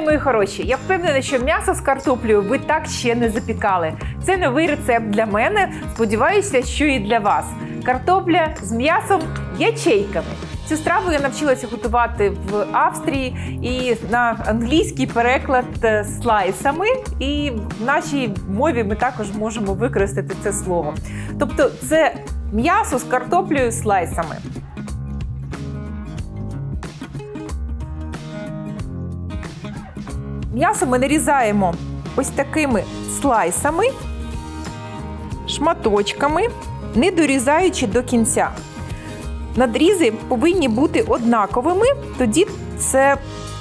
Вітаю, мої хороші! Я впевнена, що м'ясо з картоплею ви так ще не запікали. Це новий рецепт для мене. Сподіваюся, що і для вас. Картопля з м'ясом ячейками. Цю страву я навчилася готувати в Австрії і на англійський переклад е, слайсами. І в нашій мові ми також можемо використати це слово. Тобто, це м'ясо з картоплею слайсами. М'ясо ми нарізаємо ось такими слайсами, шматочками, не дорізаючи до кінця. Надрізи повинні бути однаковими, тоді це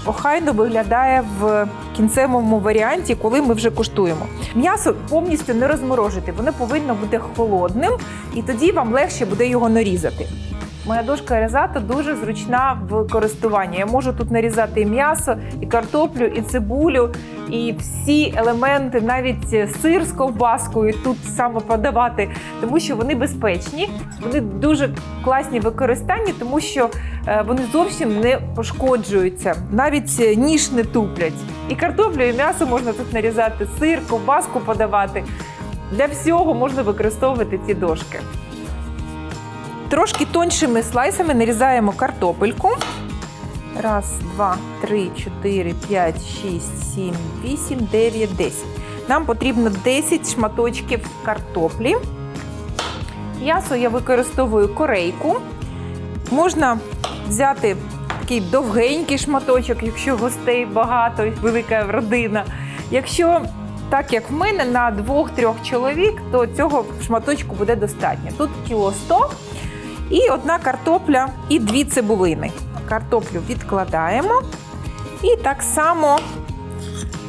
охайно виглядає в кінцевому варіанті, коли ми вже куштуємо. М'ясо повністю не розморожити, воно повинно бути холодним, і тоді вам легше буде його нарізати. Моя дошка Резато дуже зручна в користуванні. Я можу тут нарізати і м'ясо, і картоплю, і цибулю, і всі елементи, навіть сир з ковбаскою тут саме подавати, тому що вони безпечні, вони дуже класні в використанні, тому що е, вони зовсім не пошкоджуються, навіть е, ніж не туплять. І картоплю, і м'ясо можна тут нарізати, сир, ковбаску подавати. Для всього можна використовувати ці дошки. Трошки тоншими слайсами нарізаємо картопельку. Раз, два, три, чотири, п'ять, шість, сім, вісім, дев'ять, десять. Нам потрібно 10 шматочків картоплі. М'ясо я використовую корейку. Можна взяти такий довгенький шматочок, якщо гостей багато, велика родина. Якщо так як в мене на двох-трьох чоловік, то цього шматочку буде достатньо. Тут кіло 100 і одна картопля і дві цибулини. Картоплю відкладаємо. І так само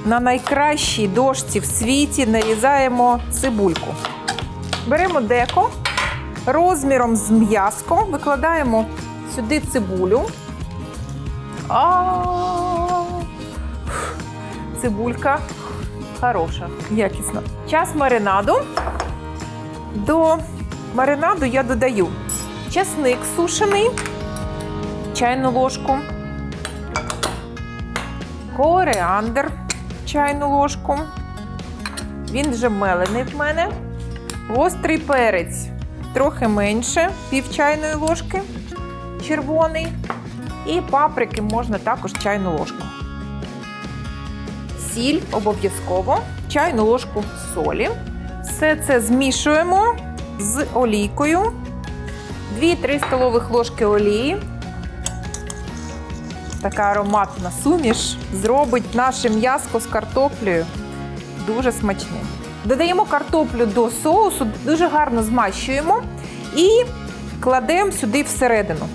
на найкращій дошці в світі нарізаємо цибульку. Беремо деко розміром з м'язко, викладаємо сюди цибулю. А Цибулька хороша, якісна. Час маринаду. До маринаду я додаю часник сушений, чайну ложку, коріандр, чайну ложку. Він вже мелений в мене. Гострий перець трохи менше, пів чайної ложки, червоний. І паприки можна також чайну ложку. Сіль обов'язково, чайну ложку солі. Все це змішуємо з олійкою. 2-3 столових ложки олії. Така ароматна суміш зробить наше м'яско з картоплею дуже смачним. Додаємо картоплю до соусу, дуже гарно змащуємо і кладемо сюди всередину.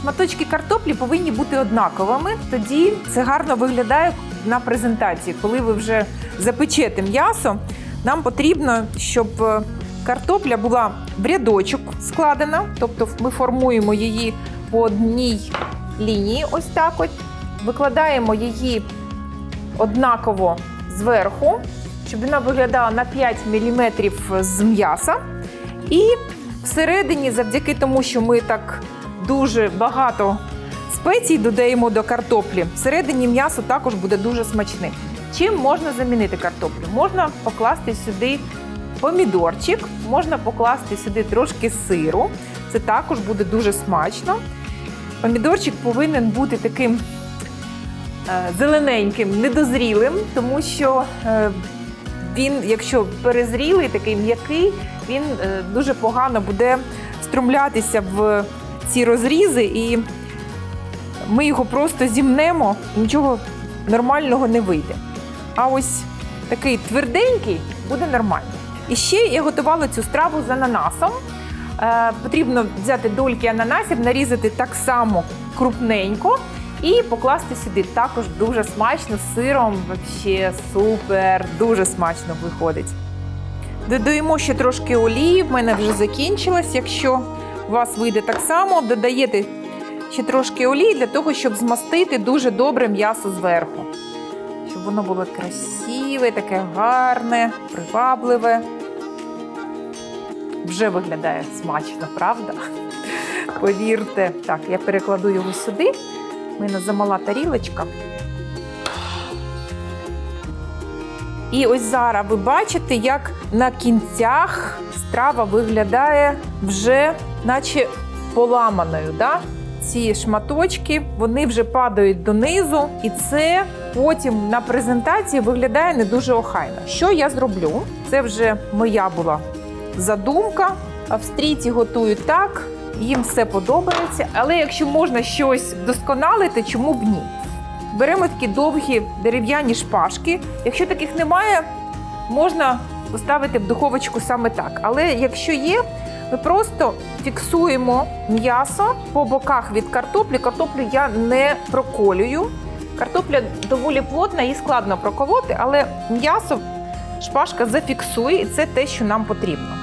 Шматочки картоплі повинні бути однаковими, тоді це гарно виглядає на презентації. Коли ви вже запечете м'ясо, нам потрібно, щоб е, картопля була в рядочок складена, тобто ми формуємо її по одній лінії, ось так от. Викладаємо її однаково зверху, щоб вона виглядала на 5 мм з м'яса. І всередині, завдяки тому, що ми так дуже багато спецій додаємо до картоплі, всередині м'ясо також буде дуже смачним. Чим можна замінити картоплю? Можна покласти сюди помідорчик, можна покласти сюди трошки сиру. Це також буде дуже смачно. Помідорчик повинен бути таким е, зелененьким, недозрілим, тому що е, він, якщо перезрілий, такий м'який, він е, дуже погано буде струмлятися в ці розрізи, і ми його просто зімнемо, нічого нормального не вийде. А ось такий тверденький буде нормально. І ще я готувала цю страву з ананасом. Е, потрібно взяти дольки ананасів, нарізати так само крупненько і покласти сюди. Також дуже смачно з сиром. Вообще супер, дуже смачно виходить. Додаємо ще трошки олії, в мене вже закінчилась. Якщо у вас вийде так само, додаєте ще трошки олії для того, щоб змастити дуже добре м'ясо зверху. Щоб воно було красиве, таке гарне, привабливе. Вже виглядає смачно, правда? Повірте. Так, я перекладу його сюди. У мене замала тарілочка. І ось зараз ви бачите, як на кінцях страва виглядає вже наче поламаною. Да? Ці шматочки вони вже падають донизу, і це потім на презентації виглядає не дуже охайно. Що я зроблю? Це вже моя була задумка. Австрійці готують так, їм все подобається. Але якщо можна щось вдосконалити, чому б ні? Беремо такі довгі дерев'яні шпажки. Якщо таких немає, можна поставити в духовочку саме так. Але якщо є, ми просто фіксуємо м'ясо по боках від картоплі. Картоплю я не проколюю. Картопля доволі плотна і складно проколоти, але м'ясо шпажка зафіксує, і це те, що нам потрібно.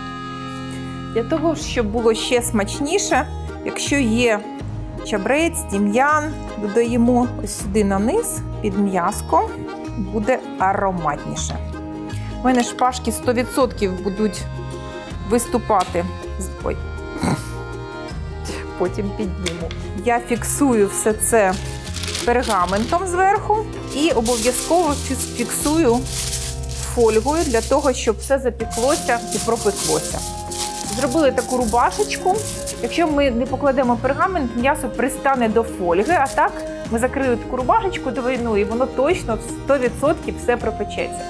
Для того, щоб було ще смачніше, якщо є чабрець, тім'ян, додаємо ось сюди на низ під м'яско, буде ароматніше. У мене шпажки 100% будуть виступати. Ой. Потім підніму. Я фіксую все це пергаментом зверху і обов'язково фіксую фольгою для того, щоб все запеклося і пропеклося. Зробили таку рубашечку. Якщо ми не покладемо пергамент, м'ясо пристане до фольги, а так ми закрили таку рубашечку двойну, і воно точно 100% все пропечеться.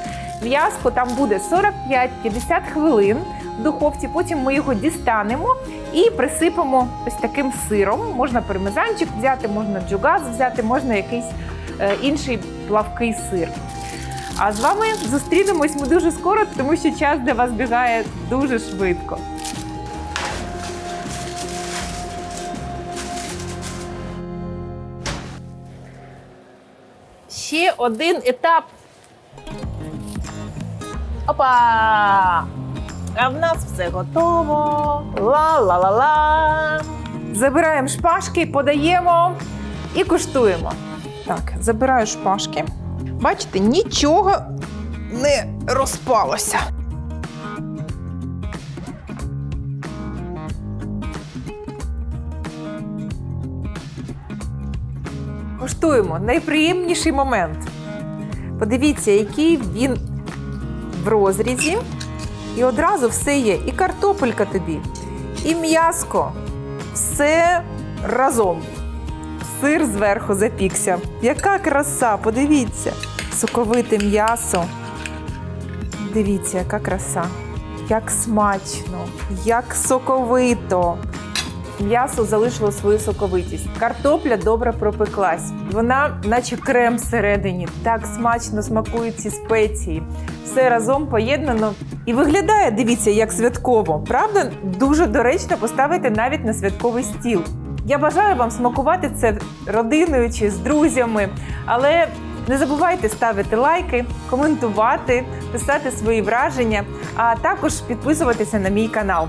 М'яско там буде 45-50 хвилин духовці, потім ми його дістанемо і присипемо ось таким сиром. Можна пармезанчик взяти, можна джугас взяти, можна якийсь е, інший плавкий сир. А з вами зустрінемось ми дуже скоро, тому що час для вас бігає дуже швидко. Ще один етап. Опа! А в нас все готово. Ла-ла-ла-ла. Забираємо шпажки, подаємо і куштуємо. Так, забираю шпажки. Бачите, нічого не розпалося. Куштуємо найприємніший момент. Подивіться, який він в розрізі. І одразу все є. І картопелька тобі, і м'яско. Все разом. Сир зверху запікся. Яка краса, подивіться. Соковите м'ясо. Дивіться, яка краса. Як смачно, як соковито. М'ясо залишило свою соковитість. Картопля добре пропеклась. Вона, наче крем всередині, так смачно смакують ці спеції. Все разом поєднано і виглядає, дивіться, як святково. Правда, дуже доречно поставити навіть на святковий стіл. Я бажаю вам смакувати це родиною чи з друзями, але не забувайте ставити лайки, коментувати, писати свої враження, а також підписуватися на мій канал.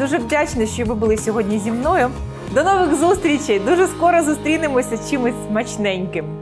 Дуже вдячна, що ви були сьогодні зі мною. До нових зустрічей! Дуже скоро зустрінемося з чимось смачненьким.